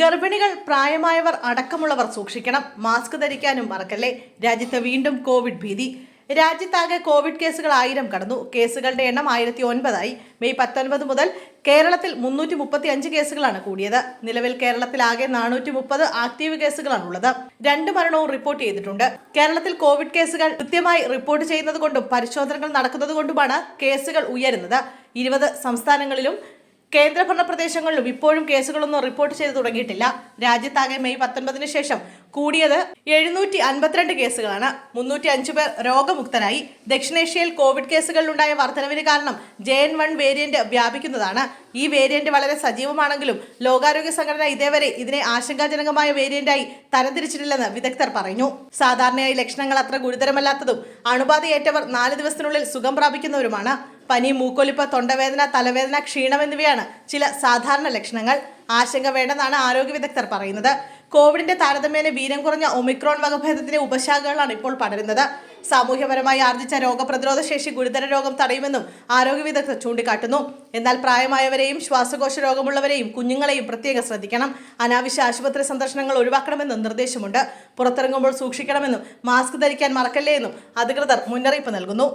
ഗർഭിണികൾ പ്രായമായവർ അടക്കമുള്ളവർ സൂക്ഷിക്കണം. മാസ്ക് ധരിക്കാനും മറക്കല്ലേ. രാജ്യത്ത് വീണ്ടും കോവിഡ് ഭീതി. രാജ്യത്താകെ കോവിഡ് കേസുകൾ ആയിരം കടന്നു. കേസുകളുടെ എണ്ണം ആയിരത്തി ഒൻപതായി. മെയ് പത്തൊൻപത് മുതൽ കേരളത്തിൽ മുന്നൂറ്റി മുപ്പത്തി അഞ്ച് കേസുകളാണ് കൂടിയത്. നിലവിൽ കേരളത്തിൽ ആകെ നാനൂറ്റി മുപ്പത് ആക്റ്റീവ് കേസുകളാണുള്ളത്. രണ്ട് മരണവും റിപ്പോർട്ട് ചെയ്തിട്ടുണ്ട്. കേരളത്തിൽ കോവിഡ് കേസുകൾ കൃത്യമായി റിപ്പോർട്ട് ചെയ്യുന്നത് കൊണ്ടും പരിശോധനകൾ നടക്കുന്നത് കൊണ്ടുമാണ് കേസുകൾ ഉയരുന്നത്. ഇരുപത് സംസ്ഥാനങ്ങളിലും കേന്ദ്രഭരണ പ്രദേശങ്ങളിലും ഇപ്പോഴും കേസുകളൊന്നും റിപ്പോർട്ട് ചെയ്ത് തുടങ്ങിയിട്ടില്ല. രാജ്യത്താകെ മെയ് പത്തൊൻപതിന് ശേഷം കൂടിയത് എഴുന്നൂറ്റി അൻപത്തിരണ്ട് കേസുകളാണ്. മുന്നൂറ്റി അഞ്ച് പേർ രോഗമുക്തരായി ദക്ഷിണേഷ്യയിൽ കോവിഡ് കേസുകളിലുണ്ടായ വർധനവിന് കാരണം ജെ എൻ വൺ വേരിയന്റ് വ്യാപിക്കുന്നതാണ്. ഈ വേരിയന്റ് വളരെ സജീവമാണെങ്കിലും ലോകാരോഗ്യ സംഘടന ഇതേവരെ ഇതിനെ ആശങ്കാജനകമായ വേരിയന്റായി തരംതിരിച്ചിട്ടില്ലെന്ന് വിദഗ്ധർ പറഞ്ഞു. സാധാരണയായി ലക്ഷണങ്ങൾ അത്ര ഗുരുതരമല്ലാത്തതും അണുബാധയേറ്റവർ നാല് ദിവസത്തിനുള്ളിൽ സുഖം പ്രാപിക്കുന്നവരുമാണ്. പനി മൂക്കൊലിപ്പ് തൊണ്ടവേദന തലവേദന ക്ഷീണം എന്നിവയാണ് ചില സാധാരണ ലക്ഷണങ്ങൾ. ആശങ്ക വേണ്ടെന്നാണ് ആരോഗ്യ വിദഗ്ധർ പറയുന്നത്. കോവിഡിന്റെ താരതമ്യേന വീരം കുറഞ്ഞ ഒമിക്രോൺ വകഭേദത്തിന്റെ ഉപശാഖകളാണ് ഇപ്പോൾ പടരുന്നത്. സാമൂഹ്യപരമായി ആർജിച്ച രോഗപ്രതിരോധ ശേഷി ഗുരുതര രോഗം തടയുമെന്നും ആരോഗ്യ വിദഗ്ധർ ചൂണ്ടിക്കാട്ടുന്നു. എന്നാൽ പ്രായമായവരെയും ശ്വാസകോശ രോഗമുള്ളവരെയും കുഞ്ഞുങ്ങളെയും പ്രത്യേകം ശ്രദ്ധിക്കണം. അനാവശ്യ ആശുപത്രി സന്ദർശനങ്ങൾ ഒഴിവാക്കണമെന്നും നിർദ്ദേശമുണ്ട്. പുറത്തിറങ്ങുമ്പോൾ സൂക്ഷിക്കണമെന്നും മാസ്ക് ധരിക്കാൻ മറക്കല്ലേ എന്നും അധികൃതർ മുന്നറിയിപ്പ് നൽകുന്നു.